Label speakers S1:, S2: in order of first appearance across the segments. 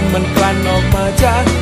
S1: ำมันกลั่นออกมาจาก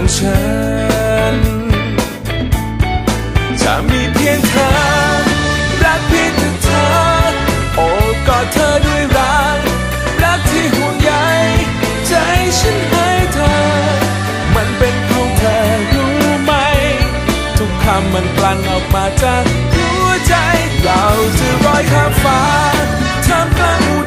S1: ของฉัน ถ้มีเพียงเธอ รักเพียงเธอ โอ้กอดเธอด้วยรัก รักที่ห่วงใยใจฉันให้เธอ มันเป็นของเธอรู้ไหม ทุกคำมันกลั่นออกมาจากหัวใจ เราจะลอยข้ามฟ้าทำกลาง